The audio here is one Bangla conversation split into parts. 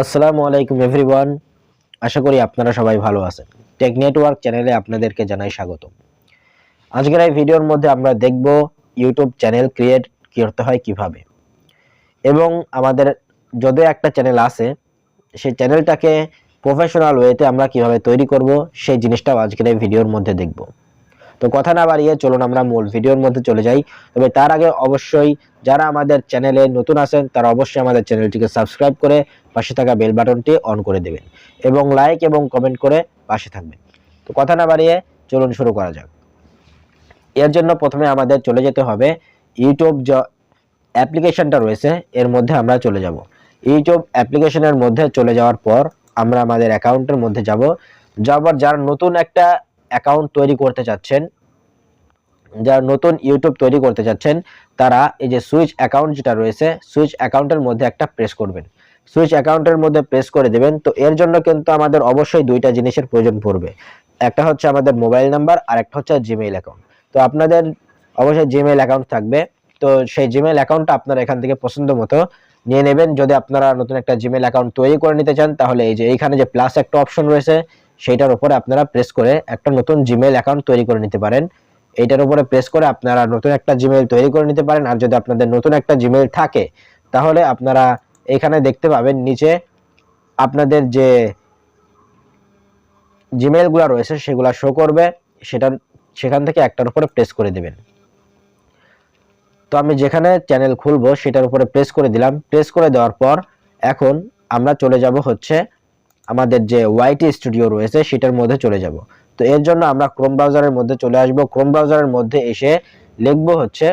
আসসালামু আলাইকুম এভরিওয়ান। আশা করি আপনারা সবাই ভালো আছেন। টেক নেটওয়ার্ক চ্যানেলে আপনাদেরকে জানাই স্বাগত আজকের এই ভিডিওর মধ্যে আমরা দেখব ইউটিউব চ্যানেল ক্রিয়েট করতে হয় কীভাবে। এবং আমাদের যদিও একটা চ্যানেল আছে, সেই চ্যানেলটাকে প্রফেশনাল ওয়েতে আমরা কীভাবে তৈরি করব, সেই জিনিসটাও আজকের এই ভিডিওর মধ্যে দেখব। তো কথা না বাড়িয়ে চলুন আমরা মূল ভিডিওর মধ্যে চলে যাই। তবে তার আগে অবশ্যই যারা আমাদের চ্যানেলে নতুন আছেন, তারা অবশ্যই আমাদের চ্যানেলটিকে সাবস্ক্রাইব করে পাশে থাকা বেল বাটনটি অন করে দেবেন এবং লাইক এবং কমেন্ট করে পাশে থাকবেন। তো কথা না বাড়িয়ে চলুন শুরু করা যাক। এর জন্য প্রথমে আমাদের চলে যেতে হবে ইউটিউব যে অ্যাপ্লিকেশনটা রয়েছে, এর মধ্যে আমরা চলে যাব। ইউটিউব অ্যাপ্লিকেশনের মধ্যে চলে যাওয়ার পর আমরা আমাদের অ্যাকাউন্টের মধ্যে যাব, যাবার যার নতুন একটা অ্যাকাউন্ট তৈরি করতে চাচ্ছেন, যারা নতুন ইউটিউব তৈরি করতে চাচ্ছেন, তারা এই যে সুইচ অ্যাকাউন্ট যেটা রয়েছে সুইচ অ্যাকাউন্টের মধ্যে একটা প্রেস করবেন। সুইচ অ্যাকাউন্টের মধ্যে প্রেস করে দেবেন, তো এর জন্য কিন্তু আমাদের অবশ্যই দুইটা জিনিসের প্রয়োজন পড়বে। একটা হচ্ছে আমাদের মোবাইল নাম্বার আর একটা হচ্ছে জিমেইল অ্যাকাউন্ট তো আপনাদের অবশ্যই জিমেইল অ্যাকাউন্ট থাকবে, তো সেই জিমেইল অ্যাকাউন্টটা আপনারা এখান থেকে পছন্দ মতো নিয়ে নেবেন। যদি আপনারা নতুন একটা জিমেইল অ্যাকাউন্ট তৈরি করে নিতে চান, তাহলে এই যে এইখানে যে প্লাস একটা অপশন রয়েছে সেইটার উপরে আপনারা প্রেস করে একটা নতুন জিমেইল অ্যাকাউন্ট তৈরি করে নিতে পারেন। এইটার উপরে প্রেস করে আপনারা নতুন একটা জিমেইল তৈরি করে নিতে পারেন। আর যদি আপনাদের নতুন একটা জিমেইল থাকে, তাহলে আপনারা এখানে দেখতে পাবেন নিচে আপনাদের যে জিমেইলগুলো রয়েছে, সেগুলো শো করবে। সেটা সেখান থেকে একটার উপরে প্রেস করে দেবেন। তো আমি যেখানে চ্যানেল খুলবো, সেটার উপরে প্রেস করে দিলাম। প্রেস করে দেওয়ার পর এখন আমরা চলে যাব হচ্ছে আমাদের যে ওয়াইটি স্টুডিও রয়েছে, সেটার মধ্যে চলে যাব। তো এর জন্য আমরা ক্রোম ব্রাউজারের মধ্যে চলে আসব। ক্রোম ব্রাউজারের মধ্যে এসে লিখব হচ্ছে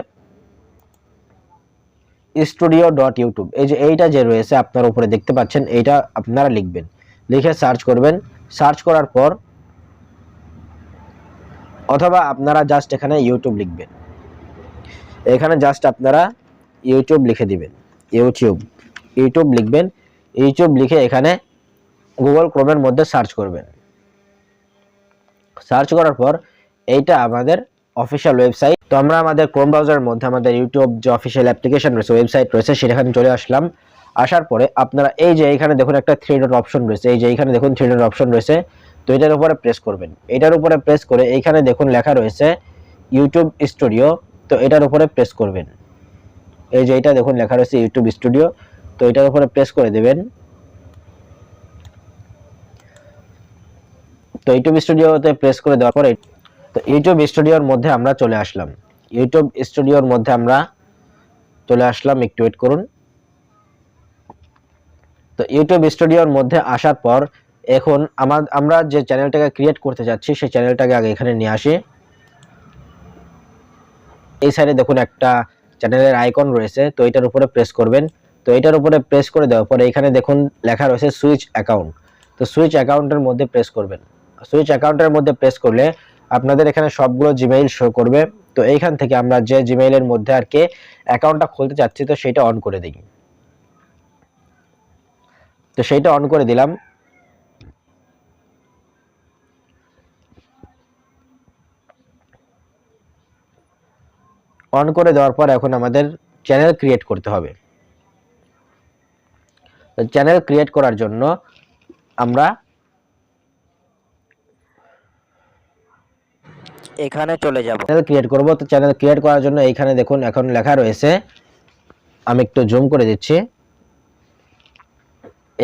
স্টুডিও ডট ইউটিউব এই যে এইটা যে রয়েছে, আপনার উপরে দেখতে পাচ্ছেন, এইটা আপনারা লিখবেন। লিখে সার্চ করবেন। সার্চ করার পর অথবা আপনারা জাস্ট এখানে ইউটিউব লিখবেন। এখানে জাস্ট আপনারা ইউটিউব লিখে দিবেন। ইউটিউব ইউটিউব লিখবেন। ইউটিউব লিখে এখানে গুগল ক্রোমের মধ্যে সার্চ করবেন। সার্চ করার পর এইটা আমাদের অফিসিয়াল ওয়েবসাইট তো আমরা আমাদের ক্রোম ব্রাউজারের মধ্যে আমাদের ইউটিউব যে অফিসিয়াল অ্যাপ্লিকেশন রয়েছে ওয়েবসাইট রয়েছে, সেখানে চলে আসলাম। আসার পরে আপনারা এই যে এইখানে দেখুন একটা থ্রি ডট অপশন রয়েছে, এই যে এইখানে দেখুন থ্রি ডট অপশন রয়েছে, তো এটার উপরে প্রেস করবেন। এটার উপরে প্রেস করে এইখানে দেখুন লেখা রয়েছে ইউটিউব স্টুডিও তো এটার উপরে প্রেস করবেন। এই যে এটা দেখুন লেখা রয়েছে ইউটিউব স্টুডিও তো এটার উপরে প্রেস করে দেবেন। তো ইউটিউব স্টুডিওতে প্রেস করে দেওয়ার পরে তো ইউটিউব স্টুডিওর মধ্যে আমরা চলে আসলাম। ইউটিউব স্টুডিওর মধ্যে আমরা চলে আসলাম, একটু ওয়েট করুন। তো ইউটিউব স্টুডিওর মধ্যে আসার পর এখন আমার আমরা যে চ্যানেলটাকে ক্রিয়েট করতে যাচ্ছি, সেই চ্যানেলটাকে আগে এখানে নিয়ে আসি। এই সাইডে দেখুন একটা চ্যানেলের আইকন রয়েছে, তো এটার উপরে প্রেস করবেন। তো এটার উপরে প্রেস করে দেওয়ার পরে এখানে দেখুন লেখা রয়েছে সুইচ অ্যাকাউন্ট তো সুইচ অ্যাকাউন্টের মধ্যে প্রেস করবেন। সুইচ অ্যাকাউন্টের মধ্যে প্রেস করলে আপনাদের এখানে সবগুলো জিমেইল শো করবে। তো এইখান থেকে আমরা যে জিমেইলের মধ্যে আর কি অ্যাকাউন্টটা খুলতে চাচ্ছি, তো সেটা অন করে দিই। তো সেইটা অন করে দিলাম। অন করে দেওয়ার পর এখন আমাদের চ্যানেল ক্রিয়েট করতে হবে। চ্যানেল ক্রিয়েট করার জন্য আমরা এখানে চলে যাব। চ্যানেল ক্রিয়েট করব। তো চ্যানেল ক্রিয়েট করার জন্য এইখানে দেখুন এখন লেখা রয়েছে, আমি একটু জুম করে দিচ্ছি।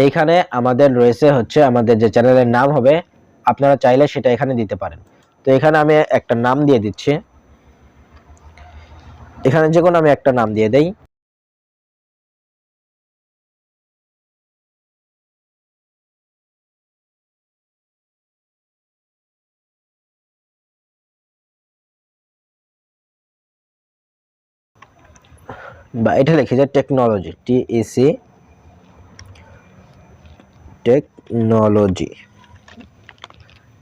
এইখানে আমাদের রয়েছে হচ্ছে আমাদের যে চ্যানেলের নাম হবে, আপনারা চাইলে সেটা এখানে দিতে পারেন। তো এখানে আমি একটা নাম দিয়ে দিচ্ছি। এখানে যে কোনো আমি একটা নাম দিয়ে দেই। বা এটা লিখে যে টেকনোলজি টিইসি টেকনোলজি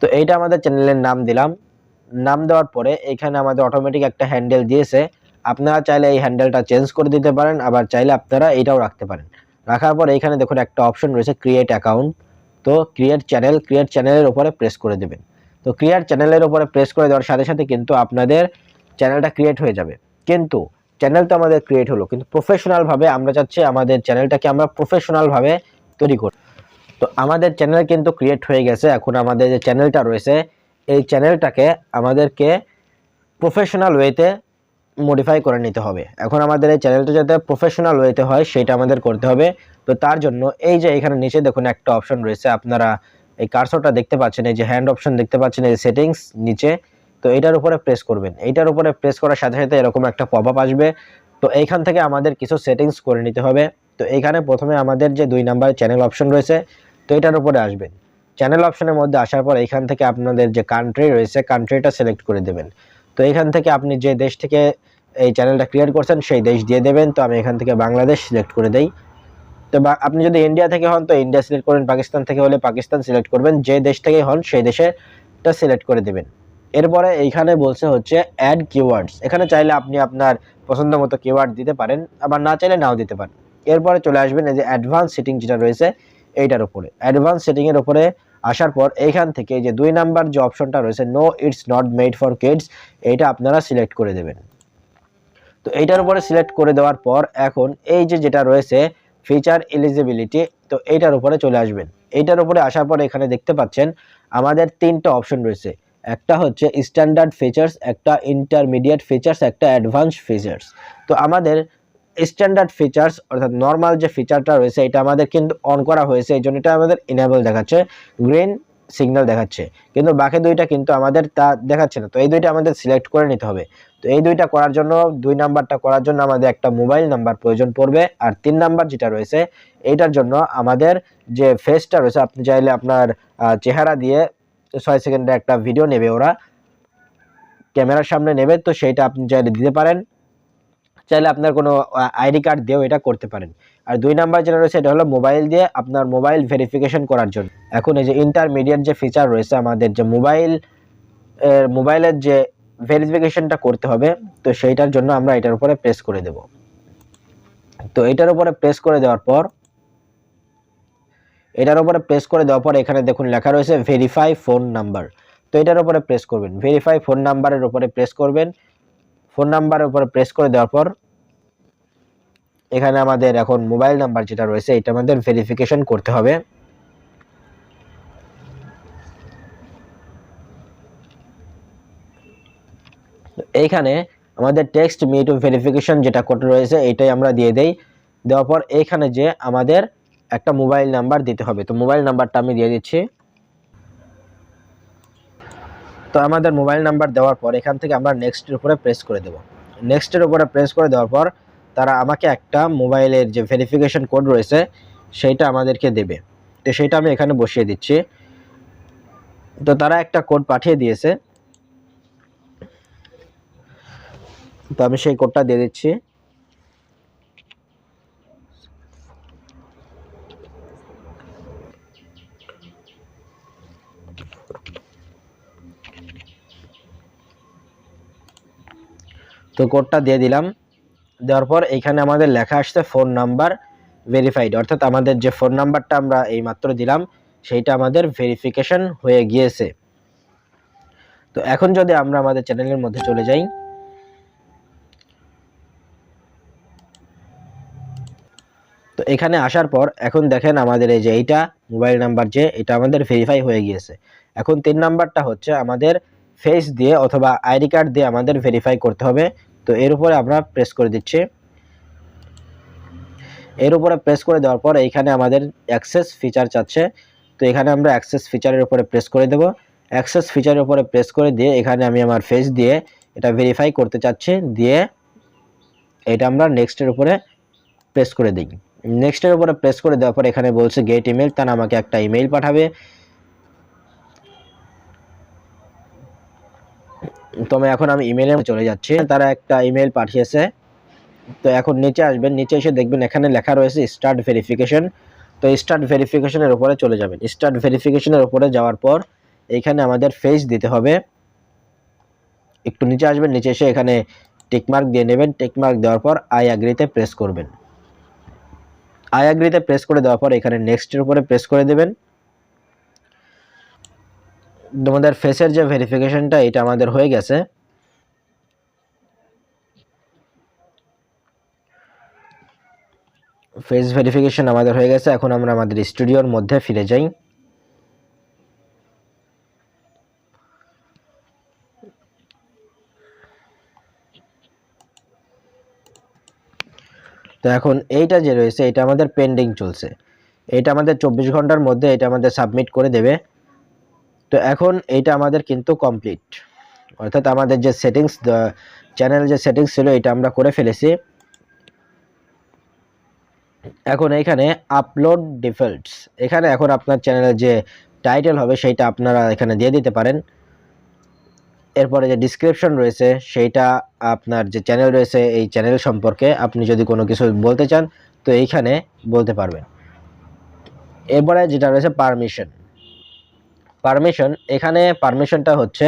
তো এইটা আমাদের চ্যানেলের নাম দিলাম। নাম দেওয়ার পরে এখানে আমাদের অটোমেটিক একটা হ্যান্ডেল দিয়েছে। আপনারা চাইলে এই হ্যান্ডেলটা চেঞ্জ করে দিতে পারেন, আবার চাইলে আপনারা এইটাও রাখতে পারেন। রাখার পর এখানে দেখুন একটা অপশন রয়েছে ক্রিয়েট অ্যাকাউন্ট তো ক্রিয়েট চ্যানেল ক্রিয়েট চ্যানেলের উপরে প্রেস করে দেবেন। তো ক্রিয়েট চ্যানেলের উপরে প্রেস করে দেওয়ার সাথে সাথে কিন্তু আপনাদের চ্যানেলটা ক্রিয়েট হয়ে যাবে। কিন্তু চ্যানেল তো আমাদের ক্রিয়েট হলো, কিন্তু প্রফেশনালভাবে আমরা চাচ্ছি আমাদের চ্যানেলটাকে আমরা প্রফেশনালভাবে তৈরি করি। তো আমাদের চ্যানেল কিন্তু ক্রিয়েট হয়ে গেছে, এখন আমাদের যে চ্যানেলটা রয়েছে, এই চ্যানেলটাকে আমাদেরকে প্রফেশনাল ওয়েতে মডিফাই করে নিতে হবে। এখন আমাদের এই চ্যানেলটা যাতে প্রফেশনাল ওয়েতে হয়, সেটা আমাদের করতে হবে। তো তার জন্য এই যে এখানে নিচে দেখুন একটা অপশন রয়েছে, আপনারা এই কার্সরটা দেখতে পাচ্ছেন, এই যে হ্যান্ড অপশন দেখতে পাচ্ছেন, এই সেটিংস নিচে। তো এইটার উপরে প্রেস করবেন। এইটার উপরে প্রেস করার সাথে সাথে এরকম একটা পপ আপ আসবে। তো এইখান থেকে আমাদের কিছু সেটিংস করে নিতে হবে। তো এইখানে প্রথমে আমাদের যে দুই নাম্বার চ্যানেল অপশন রয়েছে, তো এটার উপরে আসবেন। চ্যানেল অপশনের মধ্যে আসার পর এইখান থেকে আপনাদের যে কান্ট্রি রয়েছে কান্ট্রিটা সিলেক্ট করে দেবেন। তো এখান থেকে আপনি যে দেশ থেকে এই চ্যানেলটা ক্রিয়েট করছেন, সেই দেশ দিয়ে দেবেন। তো আমি এখান থেকে বাংলাদেশ সিলেক্ট করে দেই। তো আপনি যদি ইন্ডিয়া থেকে হন, তো ইন্ডিয়া সিলেক্ট করবেন। পাকিস্তান থেকে হলে পাকিস্তান সিলেক্ট করবেন। যে দেশ থেকে হন, সেই দেশেটা সিলেক্ট করে দেবেন। এরপরে এইখানে বলছে হচ্ছে অ্যাড কিওয়ার্ডস এখানে চাইলে আপনি আপনার পছন্দ মতো কিওয়ার্ড দিতে পারেন, আবার না চাইলে নাও দিতে পারেন। এরপরে চলে আসবেন এই যে অ্যাডভান্স সেটিং যেটা রয়েছে, এইটার উপরে। অ্যাডভান্স সেটিংয়ের উপরে আসার পর এইখান থেকে যে দুই নাম্বার যে অপশনটা রয়েছে no it's not made for kids এইটা আপনারা সিলেক্ট করে দেবেন। তো এইটার উপরে সিলেক্ট করে দেওয়ার পর এখন এই যে যেটা রয়েছে ফিচার এলিজিবিলিটি তো এইটার উপরে চলে আসবেন। এইটার উপরে আসার পর এখানে দেখতে পাচ্ছেন, আমাদের তিনটা অপশন রয়েছে। একটা হচ্ছে স্ট্যান্ডার্ড ফিচার্স একটা ইন্টারমিডিয়েট ফিচার্স একটা অ্যাডভান্স ফিচার্স তো আমাদের স্ট্যান্ডার্ড ফিচার্স অর্থাৎ নর্মাল যে ফিচারটা রয়েছে, এটা আমাদের কিন্তু অন করা হয়েছে, এই জন্য এটা আমাদের ইনেবল দেখাচ্ছে গ্রিন সিগন্যাল দেখাচ্ছে। কিন্তু বাকি দুইটা কিন্তু আমাদের তা দেখাচ্ছে না। তো এই দুইটা আমাদের সিলেক্ট করে নিতে হবে। তো এই দুইটা করার জন্য, দুই নাম্বারটা করার জন্য আমাদের একটা মোবাইল নাম্বার প্রয়োজন পড়বে, আর তিন নাম্বার যেটা রয়েছে এইটার জন্য আমাদের যে ফেসটা রয়েছে, আপনি চাইলে আপনার চেহারা দিয়ে ছয় সেকেন্ডের একটা ভিডিও নেবে ওরা। ক্যামেরার সামনে নেবে, তো সেইটা আপনি চাইলে দিতে পারেন। চাইলে আপনার কোনো আইডি কার্ড দিয়েও এটা করতে পারেন। আর দুই নাম্বার যেটা রয়েছে, এটা হলো মোবাইল দিয়ে আপনার মোবাইল ভেরিফিকেশন করার জন্য। এখন এই যে ইন্টারমিডিয়েট যে ফিচার রয়েছে আমাদের, যে মোবাইল মোবাইলের যে ভেরিফিকেশনটা করতে হবে, তো সেইটার জন্য আমরা এটার উপরে প্রেস করে দেব। তো এটার উপরে প্রেস করে দেওয়ার পর এটার উপরে প্রেস করে দেওয়ার পর এখানে দেখুন লেখা রয়েছে ভেরিফাই ফোন নাম্বার তো এটার উপরে প্রেস করবেন। ভেরিফাই ফোন নাম্বারের উপরে প্রেস করবেন। ফোন নাম্বারের উপরে প্রেস করে দেওয়ার পর এখানে আমাদের এখন মোবাইল নাম্বার যেটা রয়েছে, এটা আমাদের ভেরিফিকেশন করতে হবে। এইখানে আমাদের টেক্সট মিট ভেরিফিকেশন যেটা কোড রয়েছে, এটাই আমরা দিয়ে দেই। দেওয়ার পর এইখানে যে আমাদের একটা মোবাইল নাম্বার দিতে হবে। তো মোবাইল নাম্বারটা আমি দিয়ে দিচ্ছি। তো আমাদের মোবাইল নাম্বার দেওয়ার পর এখান থেকে আমরা নেক্সটের উপরে প্রেস করে দেব। নেক্সটের উপরে প্রেস করে দেওয়ার পর তারা আমাকে একটা মোবাইলের যে ভেরিফিকেশন কোড রয়েছে, সেইটা আমাদেরকে দেবে। তো সেইটা আমি এখানে বসিয়ে দিচ্ছি। তো তারা একটা কোড পাঠিয়ে দিয়েছে। তো আমি সেই কোডটা দিয়ে দিচ্ছি। তো কোডটা দিয়ে দিলাম। দেওয়ার পর এইখানে আমাদের লেখা আসছে ফোন নাম্বার ভেরিফাইড অর্থাৎ আমাদের যে ফোন নাম্বারটা আমরা এই মাত্র দিলাম, সেইটা আমাদের ভেরিফিকেশন হয়ে গিয়েছে। তো এখন যদি আমরা আমাদের চ্যানেলের মধ্যে চলে যাই। তো এখানে আসার পর এখন দেখেন আমাদের এই যে এইটা মোবাইল নাম্বার যে, এটা আমাদের ভেরিফাই হয়ে গিয়েছে। এখন তিন নাম্বারটা হচ্ছে আমাদের ফেস দিয়ে অথবা আইডি কার্ড দিয়ে আমাদের ভেরিফাই করতে হবে। তো এর উপরে আমরা প্রেস করে দিচ্ছি। এর উপরে প্রেস করে দেওয়ার পর এইখানে আমাদের অ্যাক্সেস ফিচার চাচ্ছে। তো এখানে আমরা অ্যাক্সেস ফিচারের উপরে প্রেস করে দেব। অ্যাক্সেস ফিচারের উপরে প্রেস করে দিয়ে এখানে আমি আমার ফেস দিয়ে এটা ভেরিফাই করতে চাচ্ছি। দিয়ে এটা আমরা নেক্সটের উপরে প্রেস করে দিই। নেক্সটের উপরে প্রেস করে দেওয়ার পর এখানে বলছে গেট ইমেল তারা আমাকে একটা ইমেল পাঠাবে। তো আমি এখন আমি ইমেলে চলে যাচ্ছি। তারা একটা ইমেল পাঠিয়েছে। তো এখন নিচে আসবেন। নিচে এসে দেখবেন এখানে লেখা রয়েছে স্টার্ট ভেরিফিকেশন তো স্টার্ট ভেরিফিকেশনের উপরে চলে যাবেন। স্টার্ট ভেরিফিকেশনের উপরে যাওয়ার পর এইখানে আমাদের ফেস দিতে হবে। একটু নিচে আসবেন। নিচে এসে এখানে টিকমার্ক দিয়ে নেবেন। টিকমার্ক দেওয়ার পর আই অ্যাগ্রিতে প্রেস করবেন। আই অ্যাগ্রিতে প্রেস করে দেওয়ার পর এখানে নেক্সটের উপরে প্রেস করে দেবেন। তোমাদের ফেসের যে ভেরিফিকেশনটা এটা আমাদের হয়ে গেছে। ফেস ভেরিফিকেশন আমাদের হয়ে গেছে। এখন আমরা আমাদের স্টুডিওর মধ্যে ফিরে যাই। তো এখন এইটা যে রয়েছে, এটা আমাদের পেন্ডিং চলছে। এটা আমাদের চব্বিশ ঘণ্টার মধ্যে এটা আমাদের সাবমিট করে দেবে। তো এখন এইটা আমাদের কিন্তু কমপ্লিট অর্থাৎ আমাদের যে সেটিংস চ্যানেল যে সেটিংস ছিল এটা আমরা করে ফেলেছি। এখন এখানে আপলোড ডিফল্টস এখানে এখন আপনার চ্যানেলের যে টাইটেল হবে, সেইটা আপনারা এখানে দিয়ে দিতে পারেন। এরপরে যে ডিসক্রিপশন রয়েছে, সেইটা আপনার যে চ্যানেল রয়েছে, এই চ্যানেল সম্পর্কে আপনি যদি কোনো কিছু বলতে চান, তো এইখানে বলতে পারবেন। এরপরে যেটা রয়েছে পারমিশন পারমিশন এখানে পারমিশনটা হচ্ছে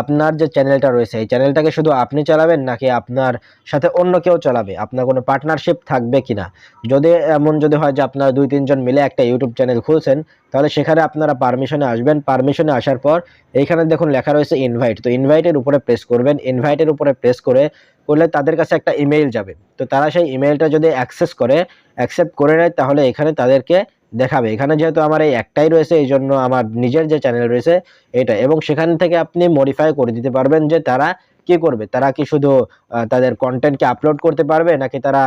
আপনার যে চ্যানেলটা রয়েছে, এই চ্যানেলটাকে শুধু আপনি চালাবেন নাকি আপনার সাথে অন্য কেউ চালাবে? আপনার কোনো পার্টনারশিপ থাকবে কিনা? যদি এমন যদি হয় যে আপনারা দুই, তিনজন মিলে একটা ইউটিউব চ্যানেল খুলছেন, তাহলে সেখানে আপনারা পারমিশনে আসবেন। পারমিশনে আসার পর এইখানে দেখুন লেখা রয়েছে ইনভাইট তো ইনভাইটের উপরে প্রেস করবেন। ইনভাইটের উপরে প্রেস করে, করলে তাদের কাছে একটা ইমেইল যাবে। তো তারা সেই ইমেইলটা যদি অ্যাক্সেস করে অ্যাকসেপ্ট করে নেয়, তাহলে এখানে তাদেরকে দেখাবে। এখানে যেহেতু আমার এই একটাই রয়েছে, এই জন্য আমার নিজের যে চ্যানেল রয়েছে, এটা। এবং সেখান থেকে আপনি মডিফাই করে দিতে পারবেন যে তারা কি করবে। তারা কি শুধু তাদের কন্টেন্টকে আপলোড করতে পারবে, নাকি তারা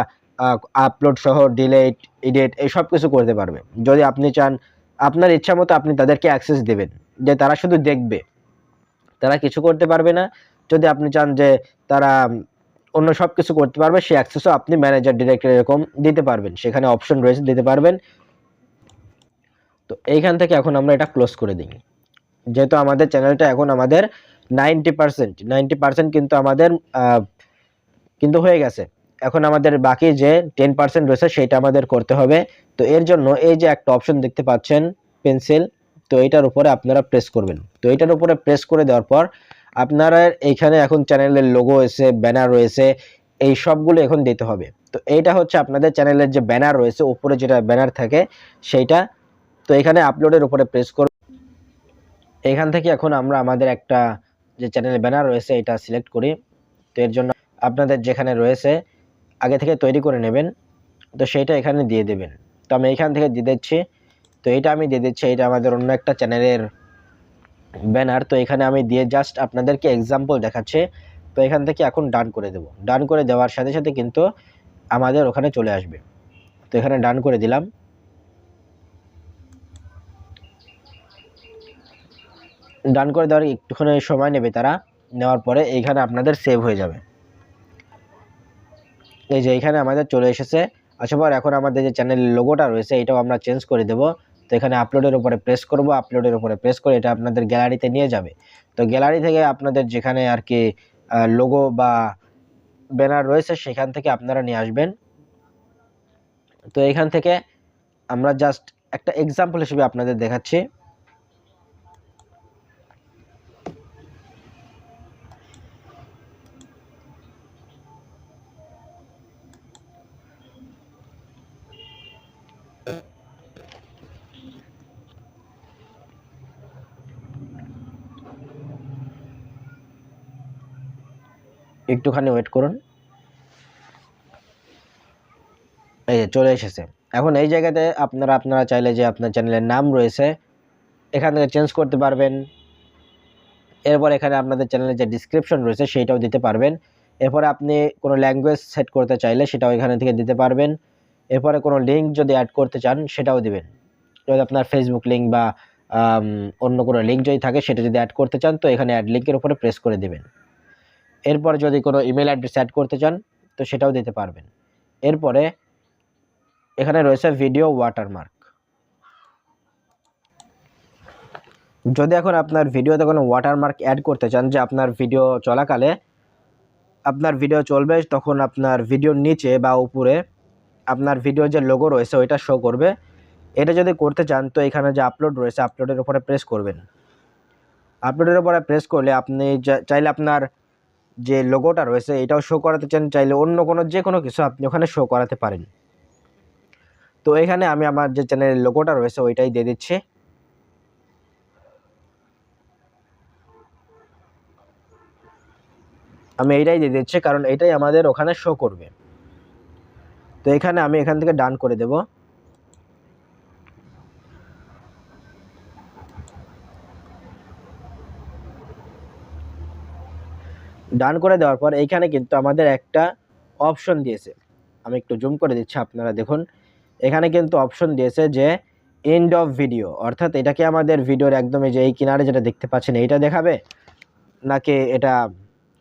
আপলোড সহ ডিলেট এডিট এই সব কিছু করতে পারবে। যদি আপনি চান, আপনার ইচ্ছা মতো আপনি তাদেরকে অ্যাক্সেস দেবেন, যে তারা শুধু দেখবে। তারা কিছু করতে পারবে না। যদি আপনি চান যে তারা, অন্য সব কিছু করতে পারবে, সেই অ্যাক্সেসও আপনি ম্যানেজার ডিরেক্টর এরকম দিতে পারবেন। সেখানে অপশন রয়েছে, দিতে পারবেন। তো এইখান থেকে এখন আমরা এটা ক্লোজ করে দিই। যেহেতু আমাদের চ্যানেলটা এখন আমাদের নাইনটি পার্সেন্ট নাইনটি পার্সেন্ট কিন্তু আমাদের কিন্তু হয়ে গেছে। এখন আমাদের বাকি যে টেন পার্সেন্ট রয়েছে সেটা আমাদের করতে হবে। তো এর জন্য এই যে একটা অপশন দেখতে পাচ্ছেন পেন্সিল তো এটার উপরে আপনারা প্রেস করবেন। তো এটার উপরে প্রেস করে দেওয়ার পর আপনারা এইখানে এখন চ্যানেলের লোগো রয়েছে ব্যানার রয়েছে, এই সবগুলো এখন দিতে হবে। তো এইটা হচ্ছে আপনাদের চ্যানেলের যে ব্যানার রয়েছে, উপরে যেটা ব্যানার থাকে, সেইটা তো এখানে আপলোডের উপরে প্রেস করব। এখান থেকে এখন আমরা আমাদের একটা যে চ্যানেলের ব্যানার রয়েছে, এটা সিলেক্ট করি। তো এর জন্য আপনাদের যেখানে রয়েছে, আগে থেকে তৈরি করে নেবেন। তো সেইটা এখানে দিয়ে দেবেন। তো আমি এখান থেকে দিয়ে দিচ্ছি। তো এটা আমি দিয়ে দিচ্ছি, এটা আমাদের অন্য একটা চ্যানেলের ব্যানার তো এখানে আমি দিয়ে জাস্ট আপনাদেরকে এক্সাম্পল দেখাচ্ছে। তো এখান থেকে এখন ডান করে দেব। ডান করে দেওয়ার সাথে সাথে কিন্তু আমাদের ওখানে চলে আসবে। তো এখানে ডান করে দিলাম। ডান করে দেওয়ার একটুখানি সময় নেবে তারা, নেওয়ার পরে এইখানে আপনাদের সেভ হয়ে যাবে। এই যে এখানে আমাদের চলে এসেছে। আসার পর এখন আমাদের যে চ্যানেলের লোগোটা রয়েছে, এটাও আমরা চেঞ্জ করে দেব। তো এখানে আপলোডের উপরে প্রেস করব আপলোডের উপরে প্রেস করে এটা আপনাদের গ্যালারিতে নিয়ে যাবে। তো গ্যালারি থেকে আপনাদের যেখানে আর কি লোগো বা ব্যানার রয়েছে, সেখান থেকে আপনারা নিয়ে আসবেন। তো এখান থেকে আমরা জাস্ট একটা এক্সাম্পল হিসেবে আপনাদের দেখাচ্ছি। একটুখানি ওয়েট করুন। এই যে চলে এসেছে। এখন এই জায়গাতে আপনারা আপনারা চাইলে যে আপনার চ্যানেলের নাম রয়েছে, এখান থেকে চেঞ্জ করতে পারবেন। এরপর এখানে আপনাদের চ্যানেলের যে ডিসক্রিপশন রয়েছে, সেইটাও দিতে পারবেন। এরপরে আপনি কোনো ল্যাঙ্গুয়েজ সেট করতে চাইলে সেটাও এখানে থেকে দিতে পারবেন। এরপরে কোনো লিঙ্ক যদি অ্যাড করতে চান, সেটাও দিবেন। যদি আপনার ফেসবুক লিঙ্ক বা অন্য কোনো লিঙ্ক যদি থাকে, সেটা যদি অ্যাড করতে চান, তো এখানে অ্যাড লিঙ্কের উপরে প্রেস করে দিবেন। এরপর যদি কোনো ইমেল অ্যাড্রেস অ্যাড করতে চান, তো সেটাও দিতে পারবেন। এরপরে এখানে রয়েছে ভিডিও ওয়াটারমার্ক যদি এখন আপনার ভিডিওতে কোনো ওয়াটারমার্ক অ্যাড করতে চান, যে আপনার ভিডিও চলাকালে, আপনার ভিডিও চলবে, তখন আপনার ভিডিওর নিচে বা উপরে আপনার ভিডিওর যে লোগো রয়েছে, ওইটা শো করবে। এটা যদি করতে চান, তো এখানে যে আপলোড রয়েছে আপলোডের উপরে প্রেস করবেন। আপলোডের উপরে প্রেস করলে আপনি চাইলে আপনার যে লোগোটা রয়েছে, এটাও শো করাতে চান, চাইলে অন্য কোনো, যে কোনো কিছু আপনি ওখানে শো করাতে পারেন। তো এখানে আমি আমার যে চ্যানেলের লোগোটা রয়েছে, ওইটাই দিয়ে দিচ্ছি। আমি এইটাই দিয়ে দিচ্ছি, কারণ এটাই আমাদের ওখানে শো করবে। তো এখানে আমি এখান থেকে ডান করে দেব। ডান করে দেওয়ার পর এইখানে কিন্তু আমাদের একটা অপশন দিয়েছে। আমি একটু জুম করে দিচ্ছি, আপনারা দেখুন। এখানে কিন্তু অপশন দিয়েছে যে এন্ড অফ ভিডিও অর্থাৎ এটাকে আমাদের ভিডিওর একদম এই যে এই কিনারে যেটা দেখতে পাচ্ছেন, এইটা দেখাবে? নাকি এটা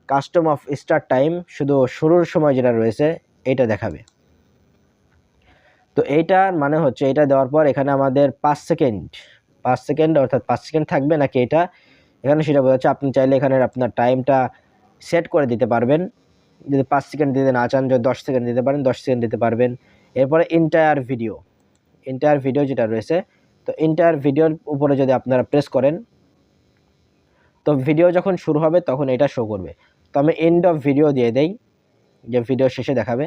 কাস্টম অফ স্টার্ট টাইম শুধু শুরুর সময় যেটা রয়েছে, এইটা দেখাবে। তো এইটার মানে হচ্ছে এটা দেওয়ার পর এখানে আমাদের পাঁচ সেকেন্ড পাঁচ সেকেন্ড অর্থাৎ পাঁচ সেকেন্ড থাকবে নাকি এটা? এখানে সেটা বোঝাচ্ছে, আপনি চাইলে এখানে আপনার টাইমটা সেট করে দিতে পারবেন। যদি পাঁচ সেকেন্ড দিতে না চান, যদি দশ সেকেন্ড দিতে পারেন, দশ সেকেন্ড দিতে পারবেন। এরপরে ইন্টায়ার ভিডিও ইন্টায়ার ভিডিও যেটা রয়েছে, তো ইন্টায়ার ভিডিওর উপরে যদি আপনারা প্রেস করেন, তো ভিডিও যখন শুরু হবে, তখন এটা শো করবে। তো আমি এন্ড অফ ভিডিও দিয়ে দেই, যে ভিডিও শেষে দেখাবে।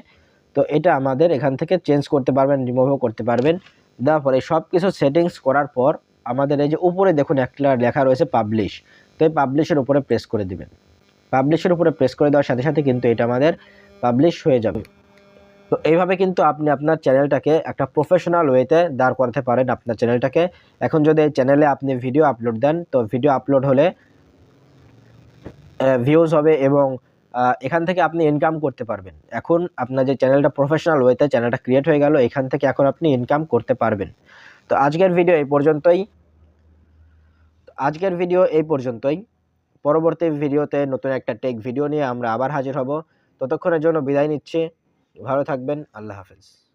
তো এটা আমাদের এখান থেকে চেঞ্জ করতে পারবেন রিমুভও করতে পারবেন। দেওয়ার পরে সব কিছু সেটিংস করার পর আমাদের এই যে উপরে দেখুন একটা লেখা রয়েছে পাবলিশ তো এই পাবলিশের উপরে প্রেস করে দিবেন। পাবলিশের উপরে প্রেস করে দেওয়ার সাথে সাথে কিন্তু এটা আমাদের পাবলিশ হয়ে যাবে। তো এইভাবে কিন্তু আপনি আপনার চ্যানেলটাকে একটা প্রফেশনাল ওয়েতে দাঁড় করাতে পারেন আপনার চ্যানেলটাকে এখন যদি এই চ্যানেলে আপনি ভিডিও আপলোড দেন, তো ভিডিও আপলোড হলে ভিউজ হবে এবং এখান থেকে আপনি ইনকাম করতে পারবেন। এখন আপনার যে চ্যানেলটা প্রফেশনাল ওয়েতে চ্যানেলটা ক্রিয়েট হয়ে গেল, এখান থেকে এখন আপনি ইনকাম করতে পারবেন। তো আজকের ভিডিও এই পর্যন্তই। আজকের ভিডিও এই পর্যন্তই। পরবর্তী ভিডিওতে নতুন একটা টেক ভিডিও নিয়ে আমরা আবার হাজির হব। ততক্ষণের জন্য বিদায় নিচ্ছি। ভালো থাকবেন। আল্লাহ হাফেজ।